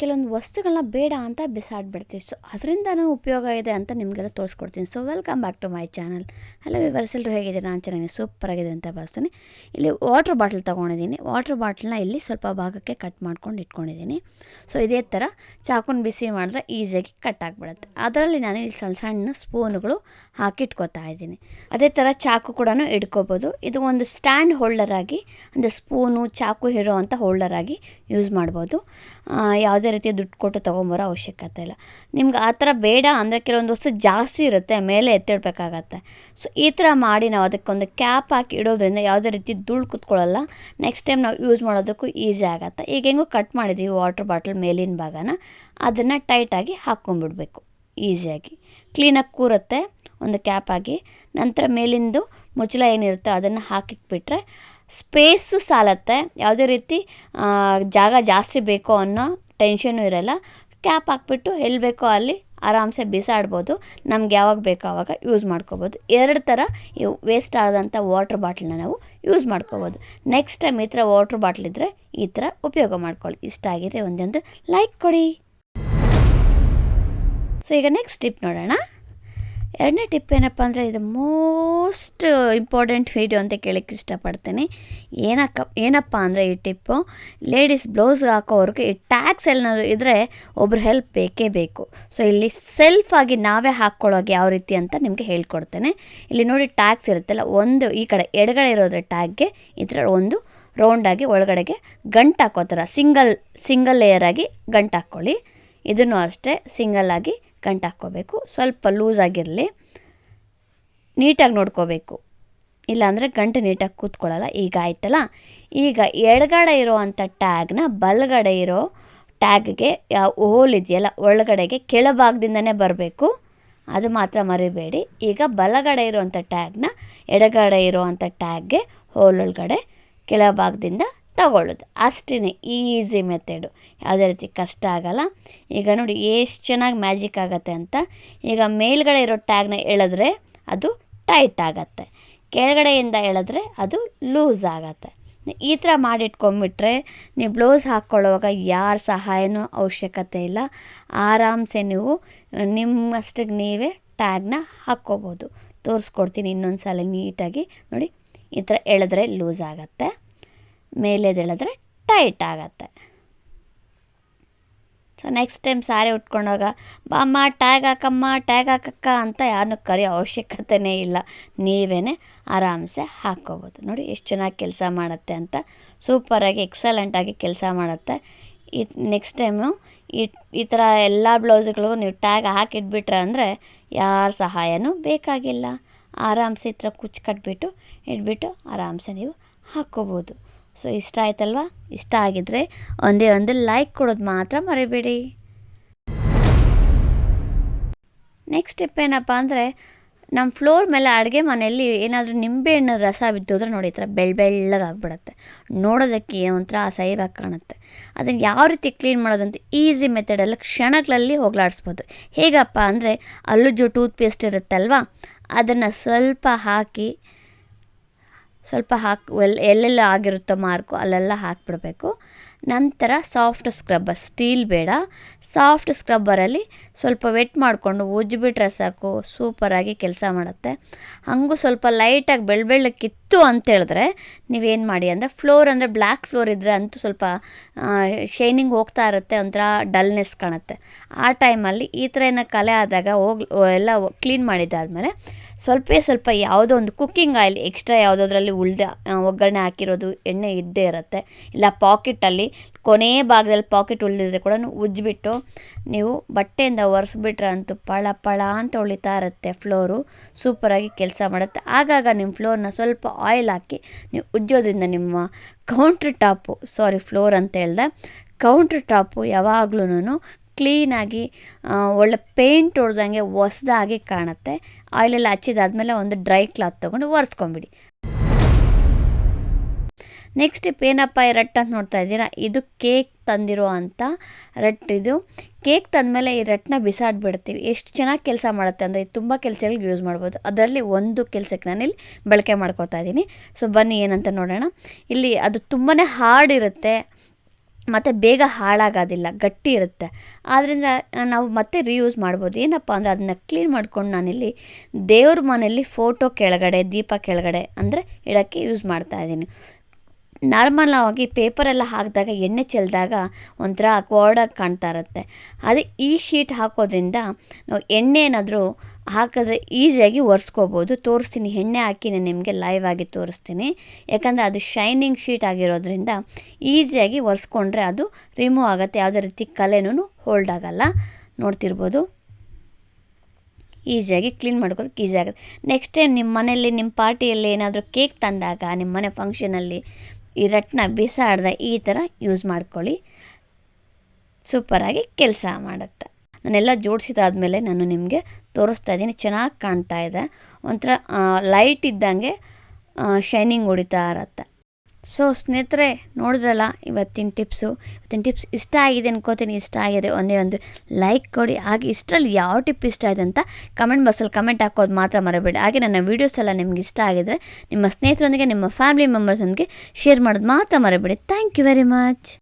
ಕೆಲವೊಂದು ವಸ್ತುಗಳನ್ನ ಬೇಡ ಅಂತ ಬಿಸಾಡ್ಬಿಡ್ತೀವಿ. ಸೊ ಅದರಿಂದನೂ ಉಪಯೋಗ ಇದೆ ಅಂತ ನಿಮಗೆಲ್ಲ ತೋರಿಸ್ಕೊಡ್ತೀನಿ. So welcome back to my channel hello viewers ಎಲ್ಲರೂ ಹೇಗಿದೆ ನಾನು ಚೆನ್ನಾಗಿ ಸೂಪರ್ ಆಗಿದೆ ಅಂತ ಭಾವಿಸ್ತೀನಿ. ಇಲ್ಲಿ ವಾಟ್ರ್ ಬಾಟಲ್ ತೊಗೊಂಡಿದ್ದೀನಿ. ವಾಟ್ರ್ ಬಾಟ್ಲನ್ನ ಇಲ್ಲಿ ಸ್ವಲ್ಪ ಭಾಗಕ್ಕೆ ಕಟ್ ಮಾಡ್ಕೊಂಡು ಇಟ್ಕೊಂಡಿದ್ದೀನಿ. ಸೊ ಇದೇ ಥರ ಚಾಕುನ ಬಿಸಿ ಮಾಡಿದ್ರೆ ಈಸಿಯಾಗಿ ಕಟ್ ಆಗಿಬಿಡುತ್ತೆ. ಅದರಲ್ಲಿ ನಾನು ಇಲ್ಲಿ ಸಣ್ಣ ಸಣ್ಣ ಸ್ಪೂನುಗಳು ಹಾಕಿಟ್ಕೋತಾ ಇದ್ದೀನಿ. ಅದೇ ಥರ ಚಾಕು ಕೂಡ ಇಟ್ಕೋಬೋದು. ಇದು ಒಂದು ಸ್ಟ್ಯಾಂಡ್ ಹೋಲ್ಡರ್ ಆಗಿ ಅಂದರೆ ಸ್ಪೂನು ಚಾಕು ಇರೋ ಅಂಥ ಹೋಲ್ಡರ್ ಆಗಿ ಯೂಸ್ ಮಾಡ್ಬೋದು. ಯಾವುದೇ ರೀತಿಯ ದುಡ್ಡು ಕೊಟ್ಟು ತೊಗೊಂಬರೋ ಅವಶ್ಯಕತೆ ಇಲ್ಲ. ನಿಮ್ಗೆ ಆ ಥರ ಬೇಡ ಅಂದರೆ ಕೆಲವೊಂದು ವಸ್ತು ಜಾಸ್ತಿ ಇರುತ್ತೆ, ಮೇಲೆ ಎತ್ತಿಡ್ಬೇಕಾಗತ್ತೆ. ಸೊ ಈ ಥರ ಮಾಡಿ ನಾವು ಅದಕ್ಕೊಂದು ಕ್ಯಾಪ್ ಹಾಕಿ ಇಡೋದ್ರಿಂದ ಯಾವುದೇ ರೀತಿ ಧೂಳು ಕುತ್ಕೊಳ್ಳಲ್ಲ. ನೆಕ್ಸ್ಟ್ ಟೈಮ್ ನಾವು ಯೂಸ್ ಮಾಡೋದಕ್ಕೂ ಈಸಿ ಆಗುತ್ತೆ. ಈಗ ಹೆಂಗೋ ಕಟ್ ಮಾಡಿದ್ದೀವಿ ವಾಟರ್ ಬಾಟಲ್ ಮೇಲಿನ ಭಾಗನ. ಅದನ್ನು ಟೈಟಾಗಿ ಹಾಕ್ಕೊಂಬಿಡ್ಬೇಕು ಈಸಿಯಾಗಿ ಕ್ಲೀನಾಗಿ ಕೂರುತ್ತೆ. ಒಂದು ಕ್ಯಾಪ್ ಆಗಿ ನಂತರ ಮೇಲಿಂದು ಮುಚ್ಚಳ ಏನಿರುತ್ತೋ ಅದನ್ನು ಹಾಕಿಕ್ಬಿಟ್ರೆ ಸ್ಪೇಸು ಸಾಲತ್ತೆ. ಯಾವುದೇ ರೀತಿ ಜಾಗ ಜಾಸ್ತಿ ಬೇಕು ಅನ್ನೋ ಟೆನ್ಷನು ಇರಲ್ಲ. ಕ್ಯಾಪ್ ಹಾಕ್ಬಿಟ್ಟು ಎಲ್ಲಿ ಬೇಕೋ ಅಲ್ಲಿ ಆರಾಮ್ಸೆ ಬಿಸಾಡ್ಬೋದು. ನಮ್ಗೆ ಯಾವಾಗ ಬೇಕೋ ಆವಾಗ ಯೂಸ್ ಮಾಡ್ಕೋಬೋದು. ಎರಡು ಥರ ಇವು ವೇಸ್ಟ್ ಆದಂಥ ವಾಟ್ರ್ ಬಾಟ್ಲನ್ನ ನಾವು ಯೂಸ್ ಮಾಡ್ಕೋಬೋದು. ನೆಕ್ಸ್ಟ್ ಟೈಮ್ ಈ ಥರ ವಾಟ್ರ್ ಬಾಟ್ಲ್ ಇದ್ದರೆ ಈ ಥರ ಉಪಯೋಗ ಮಾಡ್ಕೊಳ್ಳಿ. ಇಷ್ಟ ಆಗಿದ್ರೆ ಒಂದೊಂದು ಲೈಕ್ ಕೊಡಿ. ಸೊ ಈಗ ನೆಕ್ಸ್ಟ್ ಟಿಪ್ ನೋಡೋಣ. ಎರಡನೇ ಟಿಪ್ ಏನಪ್ಪ ಅಂದರೆ ಇದು ಮೋಸ್ಟ್ ಇಂಪಾರ್ಟೆಂಟ್ ವೀಡಿಯೋ ಅಂತ ಕೇಳಕ್ಕೆ ಇಷ್ಟಪಡ್ತೇನೆ. ಏನಕ್ಕ, ಏನಪ್ಪ ಅಂದರೆ ಈ ಟಿಪ್ಪು ಲೇಡೀಸ್ ಬ್ಲೌಸ್ ಹಾಕೋವ್ರಿಗೆ ಈ ಟ್ಯಾಕ್ಸ್ ಎಲ್ಲಾದ್ರು ಇದ್ದರೆ ಒಬ್ರು ಹೆಲ್ಪ್ ಬೇಕೇ ಬೇಕು. ಸೊ ಇಲ್ಲಿ ಸೆಲ್ಫಾಗಿ ನಾವೇ ಹಾಕ್ಕೊಳ್ಳೋಕೆ ಯಾವ ರೀತಿ ಅಂತ ನಿಮಗೆ ಹೇಳ್ಕೊಡ್ತೇನೆ. ಇಲ್ಲಿ ನೋಡಿ ಟ್ಯಾಕ್ಸ್ ಇರುತ್ತಲ್ಲ, ಒಂದು ಈ ಕಡೆ ಎಡಗಡೆ ಇರೋದ್ರ ಟ್ಯಾಗ್ಗೆ ಈ ಥರ ಒಂದು ರೌಂಡಾಗಿ ಒಳಗಡೆಗೆ ಗಂಟು ಹಾಕೋ ಥರ ಸಿಂಗಲ್ ಸಿಂಗಲ್ ಲೇಯರಾಗಿ ಗಂಟು ಹಾಕ್ಕೊಳ್ಳಿ. ಇದನ್ನು ಅಷ್ಟೇ ಸಿಂಗಲ್ಲಾಗಿ ಗಂಟು ಹಾಕ್ಕೋಬೇಕು. ಸ್ವಲ್ಪ ಲೂಸ್ ಆಗಿರಲಿ, ನೀಟಾಗಿ ನೋಡ್ಕೋಬೇಕು. ಇಲ್ಲಾಂದರೆ ಗಂಟು ನೀಟಾಗಿ ಕೂತ್ಕೊಳ್ಳಲ್ಲ, ಈಗ ಆಯ್ತಲ್ಲ? ಈಗ ಎಡಗಡೆ ಇರೋ ಅಂಥ ಟ್ಯಾಗ್ನ ಬಲಗಡೆ ಇರೋ ಟ್ಯಾಗ್ಗೆ ಹೋಲ್ ಇದೆಯಲ್ಲ, ಒಳಗಡೆಗೆ ಕೆಳಭಾಗದಿಂದನೇ ಬರಬೇಕು. ಅದು ಮಾತ್ರ ಮರಿಬೇಡಿ. ಈಗ ಬಲಗಡೆ ಇರುವಂಥ ಟ್ಯಾಗ್ನ ಎಡಗಡೆ ಇರುವಂಥ ಟ್ಯಾಗ್ಗೆ ಹೋಲ್ ಒಳಗಡೆ, ಕೆಳಭಾಗದಿಂದ ತಗೊಳ್ಳೋದು. ಅಷ್ಟೇ ಈಸಿ ಮೆಥಡು ಯಾವುದೇ ರೀತಿ ಕಷ್ಟ ಆಗಲ್ಲ. ಈಗ ನೋಡಿ, ಎಷ್ಟು ಚೆನ್ನಾಗಿ ಮ್ಯಾಜಿಕ್ ಆಗುತ್ತೆ ಅಂತ. ಈಗ ಮೇಲ್ಗಡೆ ಇರೋ ಟ್ಯಾಗ್ನ ಎಳೆದ್ರೆ ಅದು ಟೈಟ್ ಆಗತ್ತೆ. ಕೆಳಗಡೆಯಿಂದ ಎಳೆದ್ರೆ ಅದು ಲೂಸ್ ಆಗತ್ತೆ. ಈ ಥರ ಮಾಡಿಟ್ಕೊಂಬಿಟ್ರೆ, ನೀವು ಬ್ಲೌಸ್ ಹಾಕ್ಕೊಳ್ಳೋವಾಗ ಯಾರ ಸಹಾಯನೂ ಅವಶ್ಯಕತೆ ಇಲ್ಲ. ಆರಾಮ್ಸೆ ನೀವು ನಿಮ್ಮಷ್ಟಕ್ಕೆ ನೀವೇ ಟ್ಯಾಗ್ನ ಹಾಕ್ಕೋಬೋದು. ತೋರಿಸ್ಕೊಡ್ತೀನಿ ಇನ್ನೊಂದು ಸಲ ನೀಟಾಗಿ. ನೋಡಿ, ಈ ಥರ ಎಳೆದ್ರೆ ಲೂಸ್ ಆಗತ್ತೆ. ಮೇಲೇದು ಎಳೆದ್ರೆ ಟೈಟ್ ಆಗತ್ತೆ. ಸೊ ನೆಕ್ಸ್ಟ್ ಟೈಮ್ ಸಾರಿ ಉಟ್ಕೊಂಡಾಗ, ಬಾಮ್ಮ ಟ್ಯಾಗ್ ಹಾಕಮ್ಮ ಟ್ಯಾಗ್ ಹಾಕಕ್ಕ ಅಂತ ಯಾರನ್ನೂ ಕರೆಯೋ ಅವಶ್ಯಕತೆನೇ ಇಲ್ಲ. ನೀವೇ ಆರಾಮ್ಸೆ ಹಾಕ್ಕೋಬೋದು. ನೋಡಿ, ಎಷ್ಟು ಚೆನ್ನಾಗಿ ಕೆಲಸ ಮಾಡುತ್ತೆ ಅಂತ. ಸೂಪರಾಗಿ ಎಕ್ಸಲೆಂಟಾಗಿ ಕೆಲಸ ಮಾಡುತ್ತೆ. ಈ ನೆಕ್ಸ್ಟ್ ಟೈಮು ಈ ಈ ಥರ ಎಲ್ಲ ಬ್ಲೌಸ್ಗಳಿಗೂ ನೀವು ಟ್ಯಾಗ್ ಹಾಕಿಟ್ಬಿಟ್ರೆ ಅಂದರೆ ಯಾರ ಸಹಾಯನೂ ಬೇಕಾಗಿಲ್ಲ. ಆರಾಮ್ಸೆ ಈ ಥರ ಕುಚ್ಚು ಕಟ್ಬಿಟ್ಟು, ಇಟ್ಬಿಟ್ಟು ಆರಾಮ್ಸೆ ನೀವು ಹಾಕ್ಕೋಬೋದು. ಸೊ ಇಷ್ಟ ಆಯ್ತಲ್ವಾ? ಇಷ್ಟ ಆಗಿದ್ರೆ ಒಂದೇ ಒಂದು ಲೈಕ್ ಕೊಡೋದು ಮಾತ್ರ ಮರಿಬೇಡಿ. ನೆಕ್ಸ್ಟ್ ಸ್ಟೆಪ್ ಏನಪ್ಪ ಅಂದರೆ ನಮ್ಮ ಫ್ಲೋರ್ ಮೇಲೆ ಅಡುಗೆ ಮನೆಯಲ್ಲಿ ಏನಾದರೂ ನಿಂಬೆಹಣ್ಣು ರಸ ಬಿದ್ದೋದ್ರೆ ನೋಡಿ ಥರ ಬೆಳ್ಳ ಬೆಳ್ಳಗಾಗ್ಬಿಡತ್ತೆ ನೋಡೋದಕ್ಕೆ ಒಂಥರ ಅಸಹ್ಯವಾಗಿ ಕಾಣುತ್ತೆ. ಅದನ್ನು ಯಾವ ರೀತಿ ಕ್ಲೀನ್ ಮಾಡೋದಂತ ಈಸಿ ಮೆಥಡೆಲ್ಲ ಕ್ಷಣಗಳಲ್ಲಿ ಹೋಗ್ಲಾಡಿಸ್ಬೋದು. ಹೇಗಪ್ಪ ಅಂದರೆ ಅಲ್ಲುಜ್ಜು ಟೂತ್ ಪೇಸ್ಟ್ ಇರುತ್ತಲ್ವಾ? ಅದನ್ನು ಸ್ವಲ್ಪ ಹಾಕಿ ಸ್ವಲ್ಪ ಹಾಕಿ ಎಲ್ ಎಲ್ಲೆಲ್ಲ ಆಗಿರುತ್ತೋ ಮಾರ್ಕು ಅಲ್ಲೆಲ್ಲ ಹಾಕಿಬಿಡ್ಬೇಕು. ನಂತರ ಸಾಫ್ಟ್ ಸ್ಕ್ರಬ್ಬರ್ ಸ್ಟೀಲ್ ಬೇಡ. ಸಾಫ್ಟ್ ಸ್ಕ್ರಬ್ಬರಲ್ಲಿ ಸ್ವಲ್ಪ ವೆಟ್ ಮಾಡಿಕೊಂಡು ಉಜ್ಜಿಬಿಟ್ರೆ ಸಾಕು ಸೂಪರಾಗಿ ಕೆಲಸ ಮಾಡುತ್ತೆ. ಹಾಗೂ ಸ್ವಲ್ಪ ಲೈಟಾಗಿ ಬೆಳ್ಳ ಬೆಳ್ಳಕ್ಕಿತ್ತು ಅಂತ ಹೇಳಿದ್ರೆ ನೀವೇನು ಮಾಡಿ ಅಂದರೆ ಫ್ಲೋರ್ ಅಂದರೆ ಬ್ಲ್ಯಾಕ್ ಫ್ಲೋರ್ ಇದ್ದರೆ ಅಂತೂ ಸ್ವಲ್ಪ ಶೈನಿಂಗ್ ಹೋಗ್ತಾ ಇರುತ್ತೆ, ಒಂಥರ ಡಲ್ನೆಸ್ ಕಾಣುತ್ತೆ. ಆ ಟೈಮಲ್ಲಿ ಈ ಥರ ಏನೋ ಕಲೆ ಆದಾಗ ಹೋಗಿ, ಎಲ್ಲ ಕ್ಲೀನ್ ಮಾಡಿದ್ದಾದಮೇಲೆ ಸ್ವಲ್ಪ ಸ್ವಲ್ಪ ಯಾವುದೋ ಒಂದು ಕುಕ್ಕಿಂಗ್ ಆಯಿಲ್ ಎಕ್ಸ್ಟ್ರಾ ಯಾವುದಾದ್ರಲ್ಲಿ ಉಳಿದ ಒಗ್ಗರಣೆ ಹಾಕಿರೋದು ಎಣ್ಣೆ ಇದ್ದೇ ಇರುತ್ತೆ. ಇಲ್ಲ ಪಾಕೆಟಲ್ಲಿ ಕೊನೆ ಭಾಗದಲ್ಲಿ ಪಾಕೆಟ್ ಉಳಿದಿದ್ರೆ ಕೂಡ ಉಜ್ಜಿಬಿಟ್ಟು ನೀವು ಬಟ್ಟೆಯಿಂದ ಒರೆಸ್ಬಿಟ್ರೆ ಅಂತೂ ಪಳ ಪಳ ಅಂತ ಉಳಿತಾ ಇರುತ್ತೆ ಫ್ಲೋರು ಸೂಪರಾಗಿ ಕೆಲಸ ಮಾಡುತ್ತೆ. ಆಗಾಗ ನಿಮ್ಮ ಫ್ಲೋರ್ನ ಸ್ವಲ್ಪ ಆಯಿಲ್ ಹಾಕಿ ನೀವು ಉಜ್ಜೋದ್ರಿಂದ ನಿಮ್ಮ ಕೌಂಟ್ರ್ ಟಾಪು ಸಾರಿ ಫ್ಲೋರ್ ಅಂತ ಹೇಳ್ದೆ ಕೌಂಟ್ರ್ ಟಾಪು ಯಾವಾಗ್ಲೂ ಕ್ಲೀನಾಗಿ ಒಳ್ಳೆ ಪೇಂಟ್ ಹೊಡೆದಂಗೆ ಹೊಸ್ದಾಗಿ ಕಾಣುತ್ತೆ. ಆಯಿಲೆಲ್ಲ ಹಚ್ಚಿದಾದ್ಮೇಲೆ ಒಂದು ಡ್ರೈ ಕ್ಲಾತ್ ತೊಗೊಂಡು ಒರೆಸ್ಕೊಂಬಿಡಿ. ನೆಕ್ಸ್ಟ್ ಏನಪ್ಪ ಈ ರಟ್ ಅಂತ ನೋಡ್ತಾ ಇದ್ದೀರಾ? ಇದು ಕೇಕ್ ತಂದಿರೋ ಅಂಥ ರಟ್ ಇದು. ಕೇಕ್ ತಂದಮೇಲೆ ಈ ರಟ್ನ ಬಿಸಾಡ್ಬಿಡ್ತೀವಿ. ಎಷ್ಟು ಚೆನ್ನಾಗಿ ಕೆಲಸ ಮಾಡುತ್ತೆ ಅಂದರೆ ಇದು ತುಂಬ ಕೆಲಸಗಳಿಗೆ ಯೂಸ್ ಮಾಡ್ಬೋದು. ಅದರಲ್ಲಿ ಒಂದು ಕೆಲಸಕ್ಕೆ ನಾನಿಲ್ಲಿ ಬಳಕೆ ಮಾಡ್ಕೊತಾ ಇದ್ದೀನಿ. ಸೊ ಬನ್ನಿ ಏನಂತ ನೋಡೋಣ. ಇಲ್ಲಿ ಅದು ತುಂಬಾ ಹಾರ್ಡ್ ಇರುತ್ತೆ. ಮತ್ತು ಬೇಗ ಹಾಳಾಗೋದಿಲ್ಲ, ಗಟ್ಟಿ ಇರುತ್ತೆ. ಆದ್ದರಿಂದ ನಾವು ಮತ್ತೆ ರೀಯೂಸ್ ಮಾಡ್ಬೋದು. ಏನಪ್ಪ ಅಂದರೆ ಅದನ್ನು ಕ್ಲೀನ್ ಮಾಡ್ಕೊಂಡು ನಾನಿಲ್ಲಿ ದೇವ್ರ ಮನೆಯಲ್ಲಿ ಫೋಟೋ ಕೆಳಗಡೆ, ದೀಪ ಕೆಳಗಡೆ ಅಂದರೆ ಇಡೋಕ್ಕೆ ಯೂಸ್ ಮಾಡ್ತಾ ಇದ್ದೀನಿ. ನಾರ್ಮಲಾಗಿ ಪೇಪರೆಲ್ಲ ಹಾಕಿದಾಗ, ಎಣ್ಣೆ ಚೆಲ್ಲಿದಾಗ ಒಂಥರ ಕ್ವಾರ್ಡಾಗಿ ಕಾಣ್ತಾ ಇರುತ್ತೆ. ಅದು ಈ ಶೀಟ್ ಹಾಕೋದ್ರಿಂದ ನಾವು ಎಣ್ಣೆ ಏನಾದರೂ ಹಾಕಿದ್ರೆ ಈಸಿಯಾಗಿ ಒರೆಸ್ಕೋಬೋದು. ತೋರಿಸ್ತೀನಿ, ಎಣ್ಣೆ ಹಾಕಿ ನಾನು ನಿಮಗೆ ಲೈವ್ ಆಗಿ ತೋರಿಸ್ತೀನಿ. ಯಾಕಂದರೆ ಅದು ಶೈನಿಂಗ್ ಶೀಟ್ ಆಗಿರೋದ್ರಿಂದ ಈಸಿಯಾಗಿ ಒರೆಸ್ಕೊಂಡ್ರೆ ಅದು ರಿಮೂವ್ ಆಗುತ್ತೆ. ಯಾವುದೇ ರೀತಿ ಕಲೆನೂ ಹೋಲ್ಡ್ ಆಗಲ್ಲ. ನೋಡ್ತಿರ್ಬೋದು? ಈಸಿಯಾಗಿ ಕ್ಲೀನ್ ಮಾಡ್ಕೋದಕ್ಕೆ ಈಸಿ ಆಗುತ್ತೆ. ನೆಕ್ಸ್ಟ್ ಟೈಮ್ ನಿಮ್ಮ ಮನೆಯಲ್ಲಿ ನಿಮ್ಮ ಪಾರ್ಟಿಯಲ್ಲಿ ಏನಾದರೂ ಕೇಕ್ ತಂದಾಗ ನಿಮ್ಮ ಮನೆ ಫಂಕ್ಷನಲ್ಲಿ ಈ ರಟ್ನ ಬಿಸಾಡ್ದ ಈ ಥರ ಯೂಸ್ ಮಾಡ್ಕೊಳ್ಳಿ. ಸೂಪರಾಗಿ ಕೆಲಸ ಮಾಡುತ್ತೆ. ನಾನೆಲ್ಲ ಜೋಡಿಸಿದಾದ್ಮೇಲೆ ನಾನು ನಿಮಗೆ ತೋರಿಸ್ತಾ ಇದ್ದೀನಿ. ಚೆನ್ನಾಗಿ ಕಾಣ್ತಾ ಇದೆ. ಒಂಥರ ಲೈಟ್ ಇದ್ದಂಗೆ ಶೈನಿಂಗ್ ಹೊಡಿತಾ ಇರತ್ತೆ. ಸೊ ಸ್ನೇಹಿತರೆ, ನೋಡಿದ್ರಲ್ಲ, ಇವತ್ತಿನ ಟಿಪ್ಸು ಇವತ್ತಿನ ಟಿಪ್ಸ್ ಇಷ್ಟ ಆಗಿದೆ ಅನ್ಕೋತೀನಿ. ಇಷ್ಟ ಆಗಿದೆ ಒಂದೇ ಒಂದು ಲೈಕ್ ಕೊಡಿ. ಹಾಗೆ ಇಷ್ಟರಲ್ಲಿ ಯಾವ ಟಿಪ್ ಇಷ್ಟ ಆಯಿತು ಅಂತ ಕಮೆಂಟ್ ಬಾಕ್ಸಲ್ಲಿ ಕಮೆಂಟ್ ಹಾಕೋದು ಮಾತ್ರ ಮರಬೇಡಿ. ಹಾಗೆ ನನ್ನ ವೀಡಿಯೋಸ್ ಎಲ್ಲ ನಿಮ್ಗೆ ಇಷ್ಟ ಆಗಿದ್ರೆ ನಿಮ್ಮ ಸ್ನೇಹಿತರೊಂದಿಗೆ, ನಿಮ್ಮ ಫ್ಯಾಮಿಲಿ ಮೆಂಬರ್ಸೊಂದಿಗೆ ಶೇರ್ ಮಾಡೋದು ಮಾತ್ರ ಮರಬೇಡಿ. Thank you very much